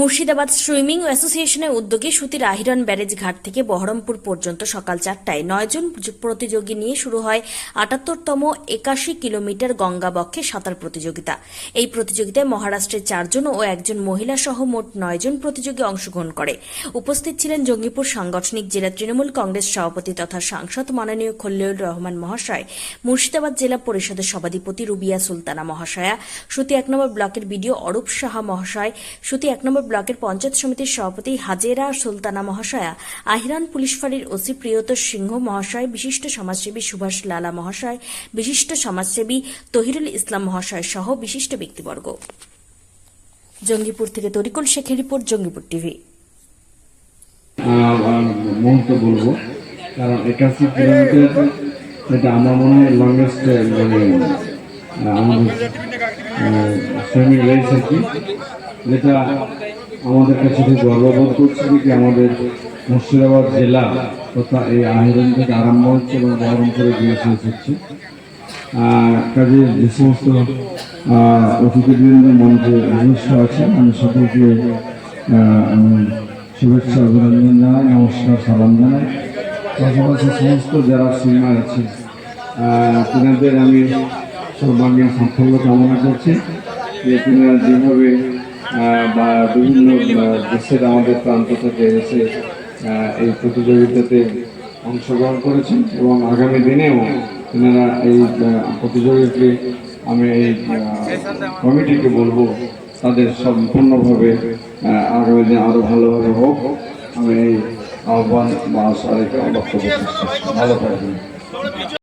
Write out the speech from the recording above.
Murshidabad swimming অ্যাসোসিয়েশনের উদ্যোগে সুতির আহিরন ব্যারেজ ঘাট থেকে বহরমপুর পর্যন্ত সকাল চারটায় নয়জন প্রতিযোগী নিয়ে শুরু হয় আটাত্তরতম একাশি কিলোমিটার গঙ্গাবক্ষে সাঁতার প্রতিযোগিতা। এই প্রতিযোগিতায় মহারাষ্ট্রের চারজন ও একজন মহিলা সহ মোট নয়জন প্রতিযোগী অংশগ্রহণ করে। উপস্থিত ছিলেন জঙ্গিপুর সাংগঠনিক জেলা তৃণমূল কংগ্রেস সভাপতি তথা সাংসদ মাননীয় খল্লিউর রহমান মহাশয়, মুর্শিদাবাদ জেলা পরিষদের সভাধিপতি রুবিয়া সুলতানা মহাশয়া, সুতি এক নম্বর ব্লকের বিডিও অরূপ সাহা মহাশয়, সুতি এক নম্বর ব্লকের পঞ্চায়েত সমিতির সভাপতি হাজেরা সুলতানা মহাশয়া, আহিরান পুলিশ ফাঁড়ির ওসি প্রিয়ত সিংহ মহাশয়, বিশিষ্ট সমাজসেবী সুভাষ লালা মহাশয়, বিশিষ্ট সমাজসেবী তহিরুল ইসলাম মহাশয় সহ বিশিষ্ট ব্যক্তিবর্গ। জঙ্গিপুর থেকে তরিকুল শেখের রিপোর্ট, জঙ্গিপুর টিভি। এটা আমার মনে হয় মানে আমাদের যেটা আমাদের কাছে খুব গর্ববোধ করছি যে আমাদের মুর্শিদাবাদ জেলা তথা এই আহিরন থেকে আরম্ভ হচ্ছে এবং বহরমপুরে গিয়ে শেষ হচ্ছে কাজে যে সমস্ত অতিথিবৃন্দ মঞ্চে নিজস্ব আছেন, আমি সকলকে শুভেচ্ছা, অভিনন্দন জানাই, নমস্কার, সালাম জানাই। পাশাপাশি সমস্ত যারা সিনেমার আছে তিনাদের আমি সর্বাঙ্গীন সাফল্য কামনা করছি যে তিনারা যেভাবে বা বিভিন্ন দেশের আমাদের প্রান্ত থেকে এসে এই প্রতিযোগিতাতে অংশগ্রহণ করেছেন এবং আগামী দিনেও তিনারা এই আহ, প্রতিযোগীকে আমি এই কমিটিকে বলব তাদের সম্পূর্ণভাবে আগামী দিনে আরও ভালোভাবে হোক আমি এই আহ্বান বা আশা রেখে। ভালো থাকবেন